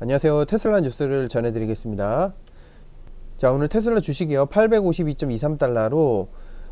안녕하세요. 테슬라 뉴스를 전해드리겠습니다. 자, 오늘 테슬라 주식이요. 852.23달러로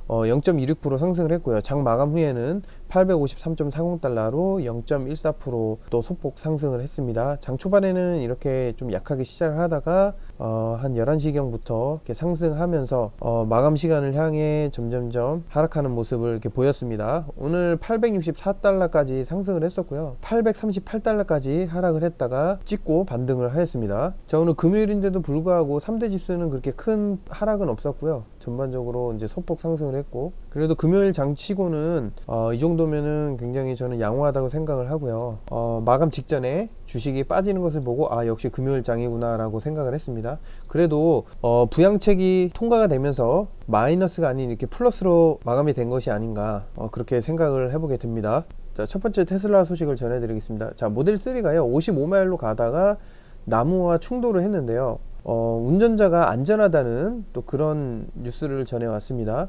어, 0.26% 상승을 했고요. 장 마감 후에는 853.40달러로 0.14%또 소폭 상승을 했습니다. 장 초반에는 이렇게 좀 약하게 시작을 하다가 어, 한 11시경부터 이렇게 상승하면서 어, 마감 시간을 향해 점점점 하락하는 모습을 이렇게 보였습니다. 오늘 864달러까지 상승을 했었고요. 838달러까지 하락을 했다가 찍고 반등을 하였습니다. 자, 오늘 금요일인데도 불구하고 3대 지수는 그렇게 큰 하락은 없었고요. 전반적으로 이제 소폭 상승을 했고 그래도 금요일 장치고는 어, 이 정도 면은 굉장히 저는 양호하다고 생각을 하고요. 어, 마감 직전에 주식이 빠지는 것을 보고 아 역시 금요일 장이구나라고 생각을 했습니다. 그래도 어, 부양책이 통과가 되면서 마이너스가 아닌 이렇게 플러스로 마감이 된 것이 아닌가 어, 그렇게 생각을 해보게 됩니다. 자, 첫 번째 테슬라 소식을 전해드리겠습니다. 자, 모델 3가요. 55마일로 가다가 나무와 충돌을 했는데요. 어, 운전자가 안전하다는 또 그런 뉴스를 전해왔습니다.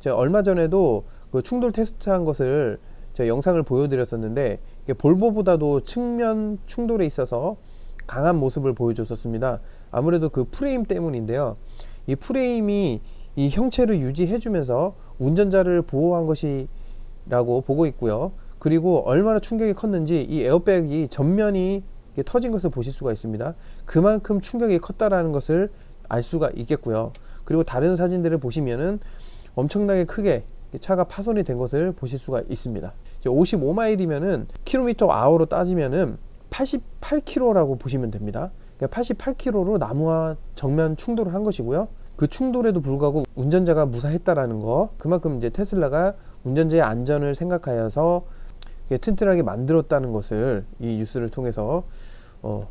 제가 얼마 전에도 그 충돌 테스트한 것을 제가 영상을 보여드렸었는데 볼보보다도 측면 충돌에 있어서 강한 모습을 보여줬었습니다. 아무래도 그 프레임 때문인데요. 이 프레임이 이 형체를 유지해주면서 운전자를 보호한 것이라고 보고 있고요. 그리고 얼마나 충격이 컸는지 이 에어백이 전면이 터진 것을 보실 수가 있습니다. 그만큼 충격이 컸다라는 것을 알 수가 있겠고요. 그리고 다른 사진들을 보시면은 엄청나게 크게 차가 파손이 된 것을 보실 수가 있습니다. 55마일이면은 킬로미터 아워로 따지면은 88km라고 보시면 됩니다. 88km로 나무와 정면 충돌을 한 것이고요. 그 충돌에도 불구하고 운전자가 무사했다라는 거, 그만큼 이제 테슬라가 운전자의 안전을 생각하여서 튼튼하게 만들었다는 것을 이 뉴스를 통해서 어,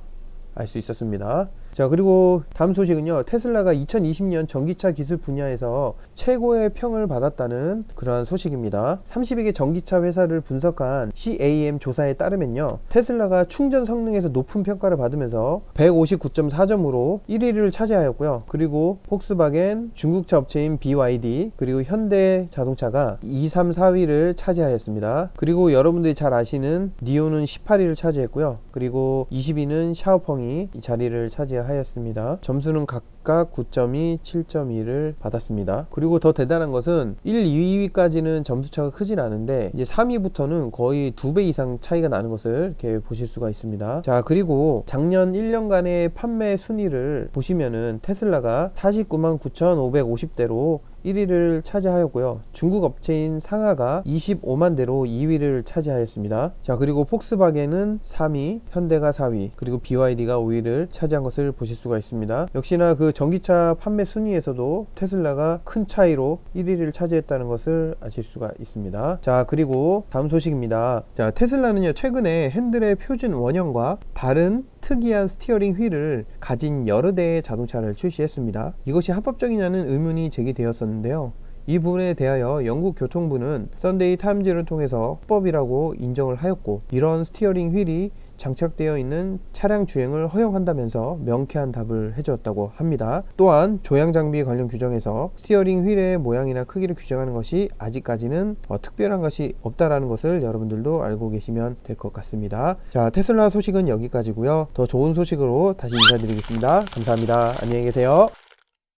알 수 있었습니다. 자, 그리고 다음 소식은요. 테슬라가 2020년 전기차 기술 분야에서 최고의 평을 받았다는 그러한 소식입니다. 30여 개 전기차 회사를 분석한 CAM 조사에 따르면요. 테슬라가 충전 성능에서 높은 평가를 받으면서 159.4점으로 1위를 차지하였고요. 그리고 폭스바겐, 중국차 업체인 BYD, 그리고 현대 자동차가 2, 3, 4위를 차지하였습니다. 그리고 여러분들이 잘 아시는 니오는 18위를 차지했고요. 그리고 20위는 샤오펑이 이 자리를 차지하였습니다. 점수는 각 각 9.2, 7.2를 받았습니다. 그리고 더 대단한 것은 1, 2위까지는 점수 차가 크진 않은데 이제 3위부터는 거의 두배 이상 차이가 나는 것을 이렇게 보실 수가 있습니다. 자, 그리고 작년 1년간의 판매 순위를 보시면은 테슬라가 49만 9,550대로 1위를 차지하였고요. 중국 업체인 상하가 25만 대로 2위를 차지하였습니다. 자, 그리고 폭스바겐은 3위, 현대가 4위, 그리고 BYD가 5위를 차지한 것을 보실 수가 있습니다. 역시나 그 전기차 판매 순위에서도 테슬라가 큰 차이로 1위를 차지했다는 것을 아실 수가 있습니다. 자, 그리고 다음 소식입니다. 자, 테슬라는요, 최근에 핸들의 표준 원형과 다른 특이한 스티어링 휠을 가진 여러 대의 자동차를 출시했습니다. 이것이 합법적이냐는 의문이 제기되었었는데요. 이 부분에 대하여 영국 교통부는 썬데이 타임즈를 통해서 합법이라고 인정을 하였고 이런 스티어링 휠이 장착되어 있는 차량 주행을 허용한다면서 명쾌한 답을 해주었다고 합니다. 또한 조향 장비 관련 규정에서 스티어링 휠의 모양이나 크기를 규정하는 것이 아직까지는 어, 특별한 것이 없다라는 것을 여러분들도 알고 계시면 될 것 같습니다. 자, 테슬라 소식은 여기까지고요. 더 좋은 소식으로 다시 인사드리겠습니다. 감사합니다. 안녕히 계세요.